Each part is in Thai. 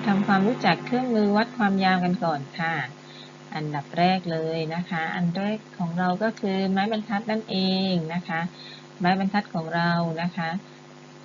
มาทำความรู้จักเครื่องมือวัดความยาวกันก่อนค่ะ อันดับแรกเลยนะคะ อันแรกของเราก็คือไม้บรรทัดนั่นเองนะคะ ไม้บรรทัดของเรานะคะ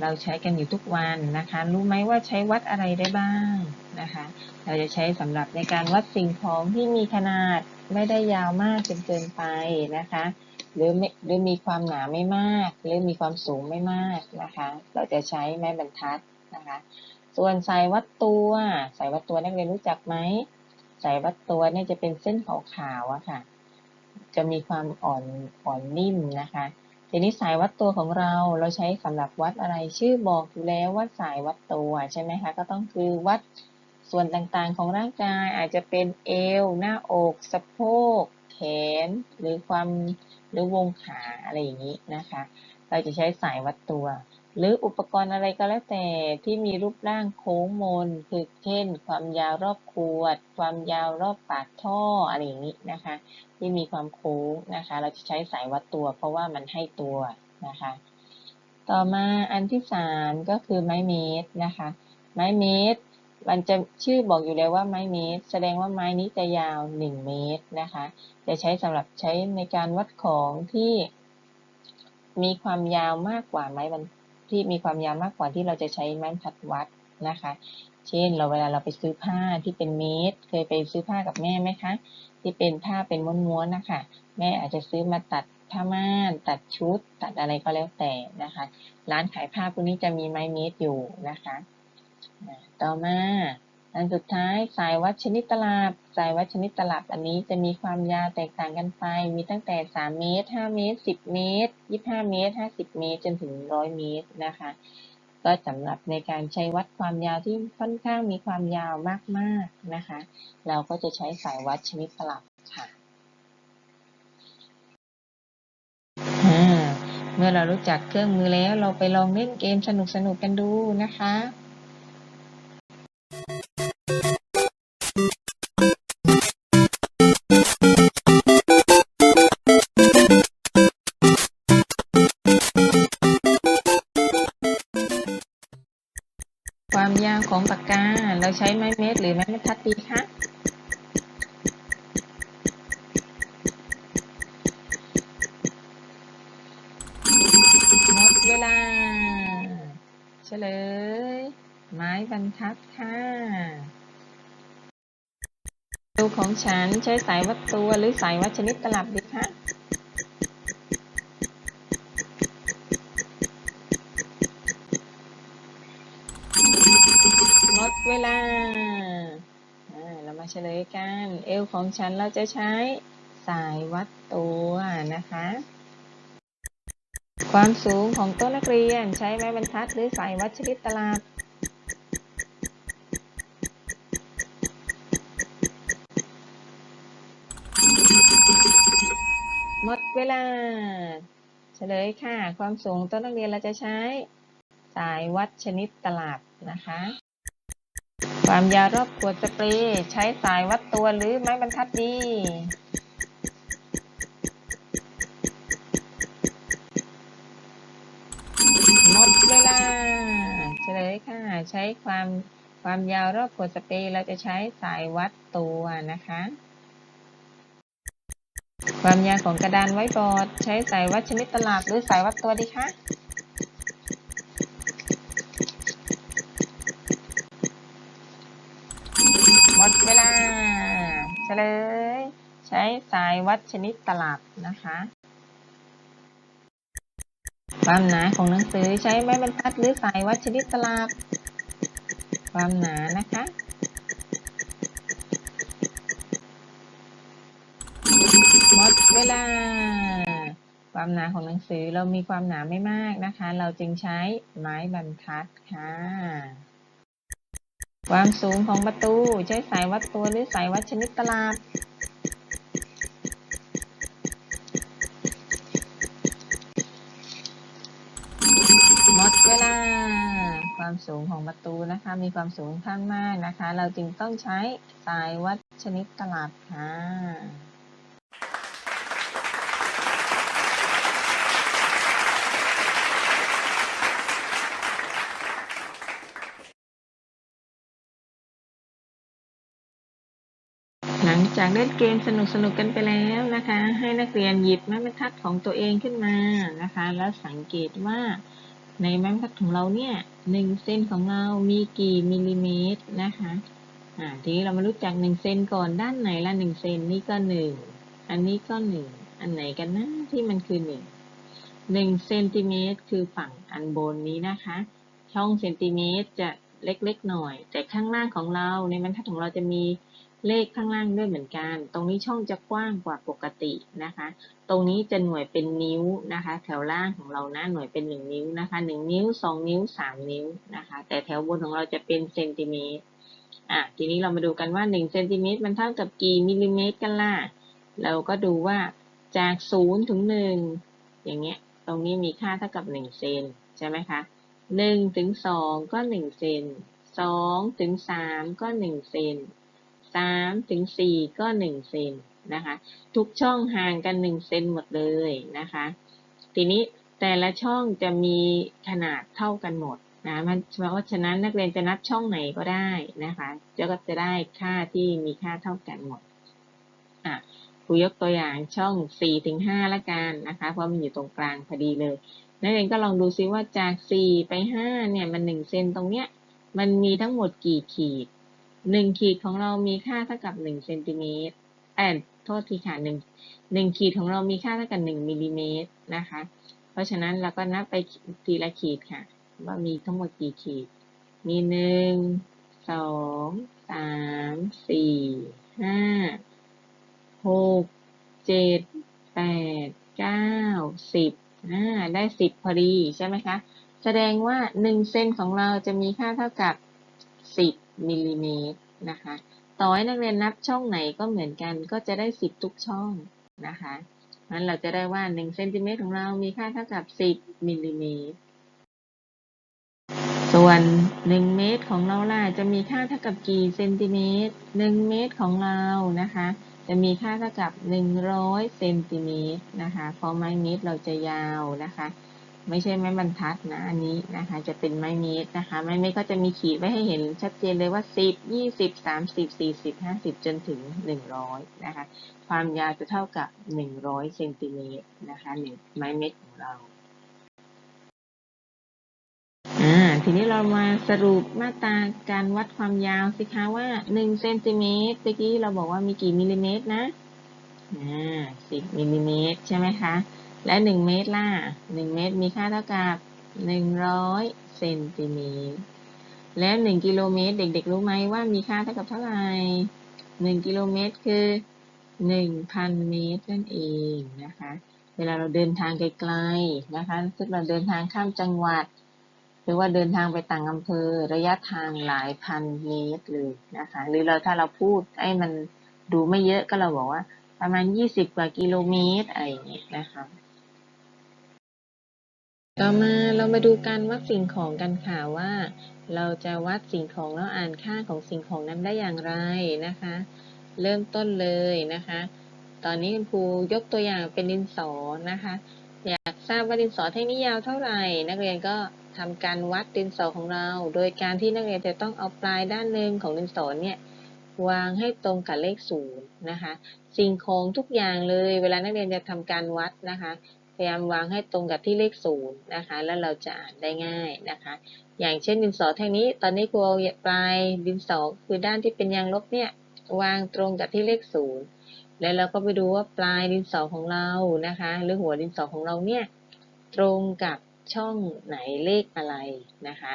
เราใช้กันอยู่ทุกวันนะคะ รู้ไหมว่าใช้วัดอะไรได้บ้างนะคะ เราจะใช้สำหรับในการวัดสิ่งของที่มีขนาดไม่ได้ยาวมากจนเกินไปนะคะหรือไม่หรือมีความหนาไม่มาก หรือมีความสูงไม่มากนะคะ เราจะใช้ไม้บรรทัดนะคะ ส่วนสายวัดตัวสายวัดตัวนักเรียนรู้จักไหมสายวัดตัวเนี่ยจะเป็นเส้นขาวๆอะค่ะ จะมีความอ่อนอ่อนนิ่มนะคะ ทีนี้สายวัดตัวของเราเราใช้สำหรับวัดอะไรชื่อบอกอยู่แล้วว่าสายวัดตัวใช่ไหมคะก็ต้องคือวัดส่วนต่างๆของร่างกายอาจจะเป็นเอว หน้าอกสะโพก แขน หรือความหรือวงขาอะไรอย่างนี้นะคะ เราจะใช้สายวัดตัว หรืออุปกรณ์อะไรก็แล้วแต่ที่มีรูปร่างโค้งมน คือเช่น ความยาวรอบขวด ความยาวรอบปากท่ออะไรอย่างนี้นะคะ ที่มีความโค้งนะคะ เราจะใช้สายวัดตัว เพราะว่ามันให้ตัวนะคะ ต่อมาอันที่สามก็คือไม้เมตรนะคะ ไม้เมตร มันจะชื่อบอกอยู่แล้วว่าไม้เมตร แสดงว่าไม้นี้จะยาวหนึ่งเมตรนะคะ จะใช้สำหรับใช้ในการวัดของที่มีความยาวมากกว่าไม้บรร ที่มีความยาวมากกว่าที่เราจะใช้ไม้บรรทัดวัดนะคะ เช่น เราเวลาเราไปซื้อผ้าที่เป็นเมตร เคยไปซื้อผ้ากับแม่ไหมคะ ที่เป็นผ้าเป็นม้วนๆนะคะ แม่อาจจะซื้อมาตัดผ้าม่าน ตัดชุด ตัดอะไรก็แล้วแต่นะคะ ร้านขายผ้าพวกนี้จะมีไม้เมตรอยู่นะคะ ต่อมา อันสุดท้ายสายวัดชนิดตลับ สายวัดชนิดตลับอันนี้จะมีความยาวแตกต่างกันไป มีตั้งแต่ 3 เมตร 5 เมตร 10 เมตร 25 เมตร 50 เมตร จนถึง 100 เมตรนะคะ ก็สำหรับในการใช้วัดความยาวที่ค่อนข้างมีความยาวมากๆนะคะ เราก็จะใช้สายวัดชนิดตลับค่ะเมื่อเรารู้จักเครื่องมือแล้วเราไปลองเล่นเกมสนุกๆกันดูนะคะ ใช้สายวัดตัวหรือสายวัดชนิดตลับดีคะหมดเวลา เรามาเฉลยกัน เอวของฉันเราจะใช้สายวัดตัวนะคะ ความสูงของโต๊ะนักเรียนใช้ไม้บรรทัดหรือสายวัดชนิดตลับ หมดเว ลาเฉลยค่ะ ความสูงต๊ะนักเรียนเราจะใช้ สายวัดชนิดตลับนะคะ ความยาวรอบขวดสเปรย์ใช้สายวัดตัวหรือไม้บรรทัดดีหมดเวลา เฉลยค่ะ ใช้ความความยาวรอบขวดสเปรย์เราจะใช้สายวัดตัวนะคะ ความยาวของกระดานไว้บอร์ด ใช้สายวัดชนิดตลับหรือสายวัดตัวดีคะ หมดเวลาเฉลย ใช้สายวัดชนิดตลับนะคะความหนาของหนังสือใช้ไม้บรรทัดหรือสายวัดชนิดตลับ ความหนานะคะ หมด เวลา ความหนาของหนังสือเรามีความหนาไม่มากนะคะ เราจึงใช้ไม้บรรทัดค่ะ ความสูงของประตูใช้สายวัดตัวหรือสายวัดชนิดตลับหมดเวลา ความสูงของประตูนะคะ มีความสูงข้างมากนะคะ เราจึงต้องใช้สายวัดชนิดตลับค่ะ หลังจากเล่นเกมสนุกๆกันไปแล้วนะคะ ให้นักเรียนหยิบไม้บรรทัดของตัวเองขึ้นมานะคะ แล้วสังเกตว่าในไม้บรรทัดของเราเนี่ยหนึ่งเส้นของเรามีกี่มิลลิเมตรนะคะอ่าทีนี้เรามารู้จักหนึ่งเซนก่อนด้านไหนละหนึ่งเซนนี่ก็หนึ่งอันนี้ก็หนึ่งอันไหนกันนะที่มันคือหนึ่งหนึ่งเซนติเมตรคือฝั่งอันบนนี้นะคะ ช่องเซนติเมตรจะเล็กๆหน่อย แต่ข้างล่างของเราในบรรทัดของเราจะมี เลขข้างล่างด้วยเหมือนกัน ตรงนี้ช่องจะกว้างกว่าปกตินะคะ ตรงนี้จะหน่วยเป็นนิ้วนะคะ แถวล่างของเรานะหน่วยเป็นหนึ่งนิ้วนะคะหนึ่งนิ้วสองนิ้วสามนิ้วนะคะ แต่แถวบนของเราจะเป็นเซนติเมตร อะ ทีนี้เรามาดูกันว่าหนึ่งเซนติเมตรมันเท่ากับกี่มิลลิเมตรกันล่ะ เราก็ดูว่าจากศูนย์ถึงหนึ่งอย่างเงี้ย ตรงนี้มีค่าเท่ากับหนึ่งเซนใช่ไหมคะหนึ่งถึงสองก็หนึ่งเซนสองถึงสามก็หนึ่งเซน สามถึงสี่ก็หนึ่งเซนนะคะ ทุกช่องห่างกันหนึ่งเซนหมดเลยนะคะ ทีนี้แต่ละช่องจะมีขนาดเท่ากันหมดนะมันเพราะฉะนั้นนักเรียนจะนับช่องไหนก็ได้นะคะจะก็จะได้ค่าที่มีค่าเท่ากันหมดอะครูยกตัวอย่างช่องสี่ถึงห้าละกันนะคะ เพราะมันอยู่ตรงกลางพอดีเลยนักเรียนก็ลองดูซิว่าจากสี่ไปห้าเนี่ย มันหนึ่งเซนตรงเนี้ย มันมีทั้งหมดกี่ขีด หนึ่งขีดของเรามีค่าเท่ากับหนึ่งเซนติเมตรแอนโทษทีค่ะหนึ่งหนึ่งขีดของเรามีค่าเท่ากับหนึ่งมิลลิเมตรนะคะ เพราะฉะนั้นเราก็นับไปทีละขีดค่ะ ว่ามีทั้งหมดกี่ขีด มีหนึ่งสองสามสี่ห้าหกเจ็ดแปดเก้าสิบอ่าได้สิบพอดีใช่ไหมคะ แสดงว่าหนึ่งเซนของเราจะมีค่าเท่ากับสิบ มิลลิเมตรนะคะ ต่อให้นักเรียนนับช่องไหนก็เหมือนกันก็จะได้สิบทุกช่องนะคะนั้นเราจะได้ว่าหนึ่งเซนติเมตรของเรามีค่าเท่ากับสิบมิลลิเมตร ส่วนหนึ่งเมตรของเราล่ะจะมีค่าเท่ากับกี่เซนติเมตรหนึ่งเมตรของเรานะคะ จะมีค่าเท่ากับหนึ่งร้อยเซนติเมตรนะคะเพราะไม้เมตรเราจะยาวนะคะ ไม่ใช่ไม้บรรทัดนะอันนี้นะคะ จะเป็นไม้เมตรนะคะ ไม้เมตรก็จะมีขีดไว้ให้เห็นชัดเจนเลยว่าสิบยี่สิบสามสิบสี่สิบห้าสิบจนถึงหนึ่งร้อยนะคะ ความยาวจะเท่ากับหนึ่งร้อยเซนติเมตรนะคะหนึ่งไม้เมตรของเราอ่าทีนี้เรามาสรุปมาตราการวัดความยาวสิคะว่าหนึ่งเซนติเมตรเมื่อกี้เราบอกว่ามีกี่มิลลิเมตรนะอ่าสิบมิลลิเมตรใช่ไหมคะ และหนึ่งเมตรล่ะหนึ่งเมตรมีค่าเท่ากับหนึ่งร้อยเซนติเมตร แล้วหนึ่งกิโลเมตร เด็กๆ รู้ไหมว่ามีค่าเท่ากับเท่าไหร่หนึ่งกิโลเมตรคือหนึ่งพันเมตรนั่นเองนะคะ เวลาเราเดินทางไกลๆนะคะ ซึ่งเราเดินทางข้ามจังหวัด หรือว่าเดินทางไปต่างอำเภอ ระยะทางหลายพันเมตรเลยนะคะ หรือเราถ้าเราพูดให้มันดูไม่เยอะก็เราบอกว่าประมาณยี่สิบกว่ากิโลเมตรอะไรอย่างเงี้ยนะคะ ต่อมาเรามาดูการวัดสิ่งของกันค่ะว่า เราจะวัดสิ่งของแล้วอ่านค่าของสิ่งของนั้นได้อย่างไรนะคะ เริ่มต้นเลยนะคะ ตอนนี้คุณครูยกตัวอย่างเป็นดินสอนะคะ อยากทราบว่าดินสอแท่งนี้ยาวเท่าไหร่ นักเรียนก็ทำการวัดดินสอของเรา โดยการที่นักเรียนจะต้องเอาปลายด้านหนึ่งของดินสอเนี่ยวางให้ตรงกับเลขศูนย์นะคะ สิ่งของทุกอย่างเลย เวลานักเรียนจะทำการวัดนะคะ พยายามวางให้ตรงกับที่เลขศูนย์นะคะ แล้วเราจะอ่านได้ง่ายนะคะ อย่างเช่นดินสอแท่งนี้ ตอนนี้ครูเอาปลายดินสอคือด้านที่เป็นยางลบเนี่ยวางตรงกับที่เลขศูนย์แล้วเราก็ไปดูว่าปลายดินสอของเรานะคะ หรือหัวดินสอของเราเนี่ยตรงกับช่องไหนเลขอะไรนะคะ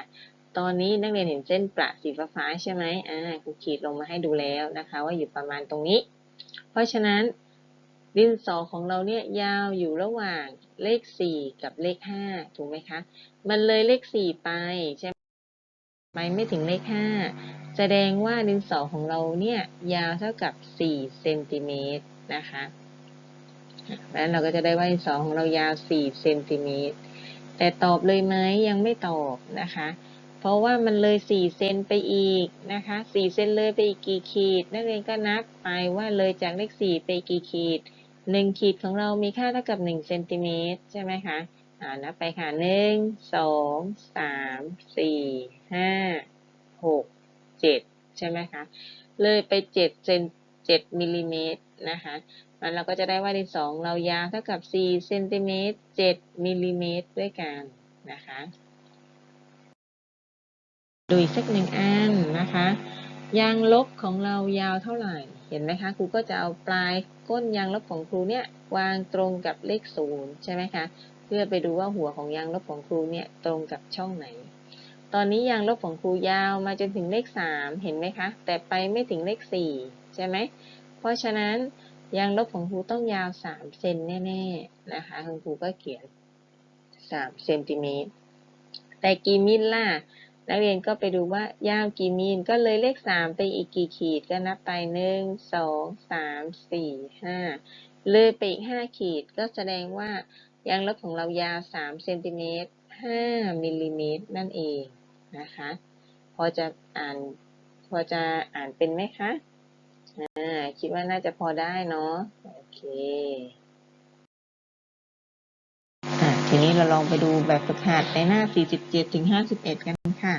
ตอนนี้นักเรียนเห็นเส้นประสีฟ้าใช่ไหมอ่าครูขีดลงมาให้ดูแล้วนะคะ ว่าอยู่ประมาณตรงนี้ เพราะฉะนั้น ดินสอของเราเนี่ยยาวอยู่ระหว่างเลข 4 กับเลข 5 ถูกไหมคะ มันเลยเลข 4 ไปใช่ไหมไปไม่ถึงเลข 5 แสดงว่าดินสอของเราเนี่ยยาวเท่ากับ 4 เซนติเมตรนะคะแล้วเราก็จะได้ว่าดินสอของเรายาว 4 เซนติเมตร แต่ตอบเลยไหมยังไม่ตอบนะคะ เพราะว่ามันเลย 4 เซนไปอีกนะคะ 4 เซนเลยไปอีกกี่ขีด นักเรียนก็นับไปว่าเลยจากเลข 4 ไปกี่ขีด 1 ขีดของเรามีค่าเท่ากับ1เซนติเมตรใช่ไหมคะอ่านับไปค่ะ 1 2 3 4 5 6 7 ใช่ไหมคะ เลยไป7เซน7มิลลิเมตรนะคะมันเราก็จะได้ว่าดินสองเรายาวเท่ากับ4เซนติเมตร7มิลลิเมตรด้วยกันนะคะ ดูอีกสักหนึ่งอันนะคะ ยางลบของเรายาวเท่าไหร่ ห็นไหมคะครูก็จะเอาปลายก้นยางลบของครูเนี่ยวางตรงกับเลขศูนย์ใช่ไหมคะเพื่อไปดูว่าหัวของยางลบของครูเนี่ยตรงกับช่องไหน ตอนนี้ยางลบของครูยาวมาจนถึงเลขสามเห็นไหมคะแต่ไปไม่ถึงเลขสี่ใช่ไหมเพราะฉะนั้นยางลบของครูต้องยาวสามเซนแน่ๆนะคะคุณครูก็เขียนสามเซนติเมตรแต่กี่มิลล่ะ นักเรียนก็ไปดูว่ายาวกี่มิลก็เลยเลขสามไปอีกกี่ขีดก็นับไปหนึ่งสองสามสี่ห้าเลยไปอีกห้าขีดก็แสดงว่ายางลบของเรายาวสามเซนติเมตรห้ามิลลิเมตรนั่นเองนะคะ พอจะอ่านพอจะอ่านเป็นไหมคะอ่าคิดว่าน่าจะพอได้เนาะโอเค ทีนี้เราลองไปดูแบบฝึกหัดในหน้า 47 ถึง 51 กันค่ะ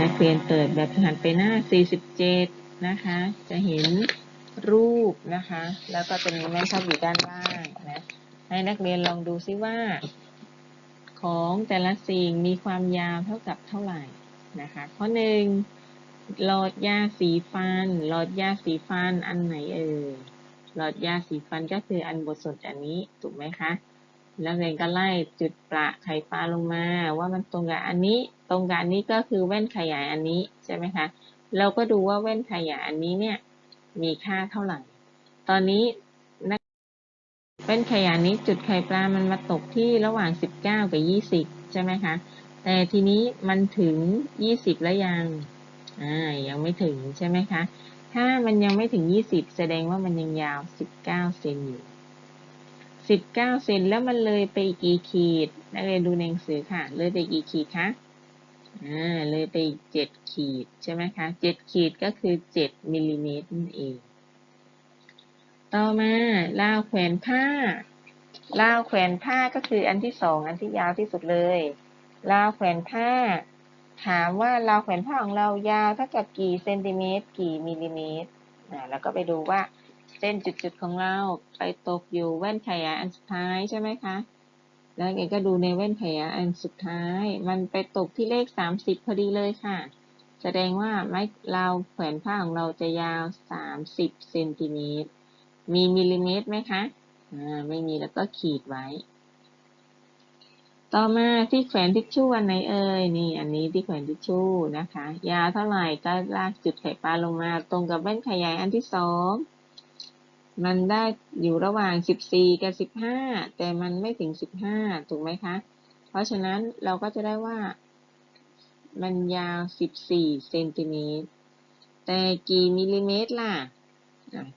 นักเรียนเปิดแบบฝึกหัดไปหน้า 47 นะคะ จะเห็นรูปนะคะ แล้วก็จะมีแม่ทับอยู่ด้านล่างนะ ให้นักเรียนลองดูซิว่า ของแต่ละสิ่งมีความยาวเท่ากับเท่าไหร่นะคะ ข้อหนึ่งหลอดยาสีฟัน หลอดยาสีฟันอันไหนเอ่ย หลอดยาสีฟันก็คืออันบทสนอันนี้ถูกไหมคะแล้วเรียนก็ไล่จุดประไข่ปลาลงมา ว่ามันตรงกับอันนี้ ตรงกับอันนี้ก็คือแว่นขยายอันนี้ใช่ไหมคะเราก็ดูว่าแว่นขยายอันนี้เนี่ยมีค่าเท่าไหร่ ตอนนี้นักแว่นขยายนี้จุดไข่ปลามันมาตกที่ระหว่าง 19 กับ 20 ใช่ไหมคะแต่ทีนี้มันถึง 20 แล้วยังอ่ายังไม่ถึงใช่ไหมคะ ถ้ามันยังไม่ถึง 20 แสดงว่ามันยังยาว 19 เซนอยู่ 19 เซนแล้วมันเลยไปกี่ขีด นักเรียนดูในหนังสือค่ะ เลยไปกี่ขีดคะ อ่า เลยไป 7 ขีดใช่ไหมคะ 7 ขีดก็คือ 7มิลลิเมตรนั่นเอง ต่อมาลาวแขวนผ้าลาวแขวนผ้าก็คืออันที่สองอันที่ยาวที่สุดเลยลาวแขวนผ้า ถามว่าเราแขวนผ้าของเรายาวเท่ากับกี่เซนติเมตร กี่มิลลิเมตรแล้วก็ไปดูว่าเส้นจุดๆของเราไปตกอยู่แว่นขยายอันสุดท้ายใช่ไหมคะ แล้วเองก็ดูในแว่นขยายอันสุดท้าย มันไปตกที่เลข 30 พอดีเลยค่ะ แสดงว่าไม้ราแขวนผ้าของเราจะยาว 30เซนติเมตร มีมิลลิเมตรไหมคะ อ่า ไม่มีแล้วก็ขีดไว้ ต่อมาที่แขวนทิชชู่อันไหนเอ่ยนี่อันนี้ที่แขวนทิชชู่นะคะ ยาวเท่าไหร่ก็ลากจุดไข่ปลาลงมา ตรงกับแว่นขยายอันที่สองมันได้อยู่ระหว่าง 14 กับ 15 แต่มันไม่ถึง 15 ถูกไหมคะ เพราะฉะนั้นเราก็จะได้ว่า มันยาว 14 เซนติเมตร แต่กี่มิลลิเมตรล่ะ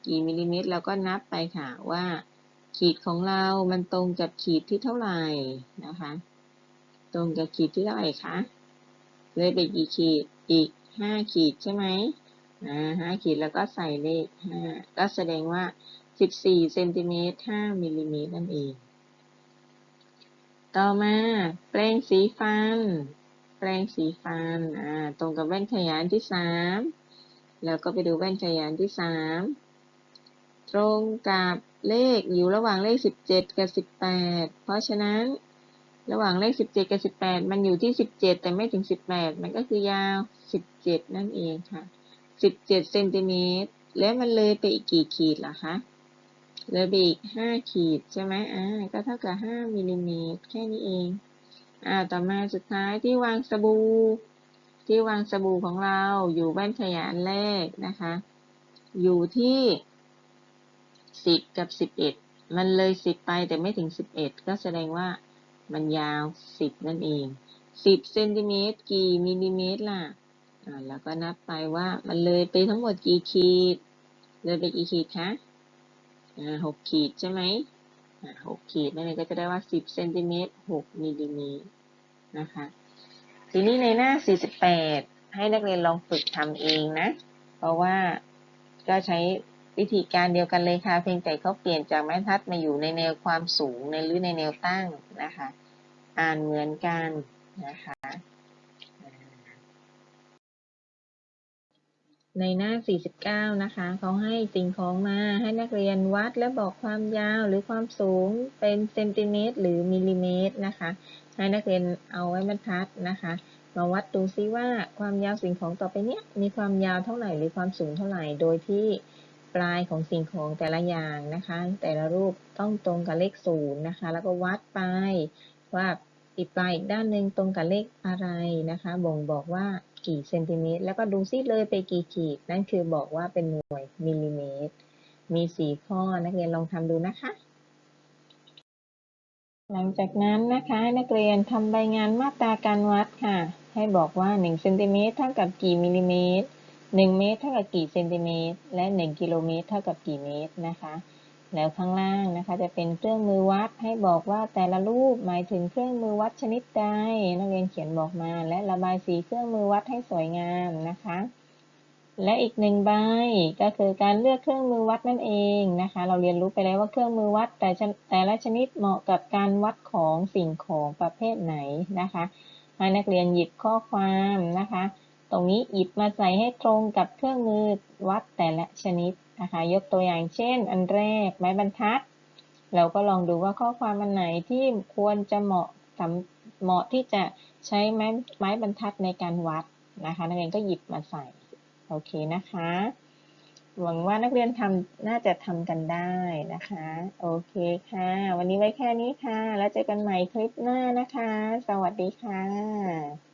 กี่มิลลิเมตรเราก็นับไปค่ะว่า ขีดของเรามันตรงกับขีดที่เท่าไหร่นะคะ ตรงกับขีดที่เท่าไหร่คะเลยไปกี่ขีดอีก5ขีดใช่ไหมอ่าห้าขีดแล้วก็ใส่เลข5ก็แสดงว่า14เซนติเมตร5มิลลิเมตรนั่นเอง ต่อมาแปรงสีฟัน แปรงสีฟันอ่าตรงกับแว่นขยายที่3แล้วก็ไปดูแว่นขยายที่3ตรงกับ เลขอยู่ระหว่างเลข17กับ18เพราะฉะนั้นระหว่างเลข17กับ18มันอยู่ที่17แต่ไม่ถึง18มันก็คือยาว17นั่นเองค่ะ17เซนติเมตรแล้วมันเลยไปอีกกี่ขีดล่ะคะเลยไปอีก5ขีดใช่ไหมอ่าก็เท่ากับ5มิลลิเมตรแค่นี้เองอ่าต่อมาสุดท้ายที่วางสบู่ที่วางสบู่ของเราอยู่แว่นขยายอันแรกนะคะ อยู่ที่ สิบกับสิบเอ็ดมันเลยสิบไปแต่ไม่ถึงสิบเอ็ดก็แสดงว่ามันยาวสิบนั่นเองสิบเซนติเมตรกี่มิลลิเมตรล่ะอ่าแล้วก็นับไปว่ามันเลยไปทั้งหมดกี่ขีด เลยไปกี่ขีดคะอ่าหกขีดใช่ไหมอ่าหกขีดนั่นเองก็จะได้ว่าสิบเซนติเมตรหกมิลลิเมตรนะคะทีนี้ในหน้าสี่สิบแปดให้นักเรียนลองฝึกทำเองนะ เพราะว่าก็ใช้ วิธีการเดียวกันเลยค่ะ เพียงแต่เขาเปลี่ยนจากไม้ทัดมาอยู่ในแนวความสูงในหรือในแนวตั้งนะคะ อ่านเหมือนกันนะคะ ในหน้า 49 นะคะเขาให้สิ่งของมาให้นักเรียนวัดและบอกความยาวหรือความสูงเป็นเซนติเมตรหรือมิลลิเมตรนะคะ ให้นักเรียนเอาไว้บรรทัดนะคะมาวัดดูซิว่าความยาวสิ่งของต่อไปเนี้ยมีความยาวเท่าไหร่หรือความสูงเท่าไหร่โดยที่ ปลายของสิ่งของแต่ละอย่างนะคะ แต่ละรูปต้องตรงกับเลขศูนย์นะคะ แล้วก็วัดไปว่าอีกปลายอีกด้านหนึ่งตรงกับเลขอะไรนะคะ บ่งบอกว่ากี่เซนติเมตร แล้วก็ดูซิเลยไปกี่ขีด นั่นคือบอกว่าเป็นหน่วยมิลลิเมตร มีสี่ข้อนักเรียนลองทำดูนะคะ หลังจากนั้นนะคะให้นักเรียนทำใบงานมาตราการวัดค่ะ ให้บอกว่า1เซนติเมตรเท่ากับกี่มิลลิเมตร 1 เมตรเท่ากับกี่เซนติเมตร และ 1 กิโลเมตรเท่ากับกี่เมตรนะคะ แล้วข้างล่างนะคะจะเป็นเครื่องมือวัดให้บอกว่าแต่ละรูปหมายถึงเครื่องมือวัดชนิดใดนักเรียนเขียนบอกมา และระบายสีเครื่องมือวัดให้สวยงามนะคะ และอีกหนึ่งใบก็คือการเลือกเครื่องมือวัดนั่นเองนะคะ เราเรียนรู้ไปแล้วว่าเครื่องมือวัดแต่แต่ละชนิดเหมาะกับการวัดของสิ่งของประเภทไหนนะคะให้นักเรียนหยิบข้อความนะคะ ตรงนี้หยิบมาใส่ให้ตรงกับเครื่องมือวัดแต่ละชนิดนะคะ ยกตัวอย่างเช่น อันแรกไม้บรรทัด เราก็ลองดูว่าข้อความอันไหนที่ควรจะเหมาะสำเหมาะที่จะใช้ไม้ไม้บรรทัดในการวัดนะคะ นักเรียนก็หยิบมาใส่ โอเคนะคะ หวังว่านักเรียนทำน่าจะทำกันได้นะคะ โอเคค่ะ วันนี้ไว้แค่นี้ค่ะ แล้วเจอกันใหม่คลิปหน้านะคะ สวัสดีค่ะ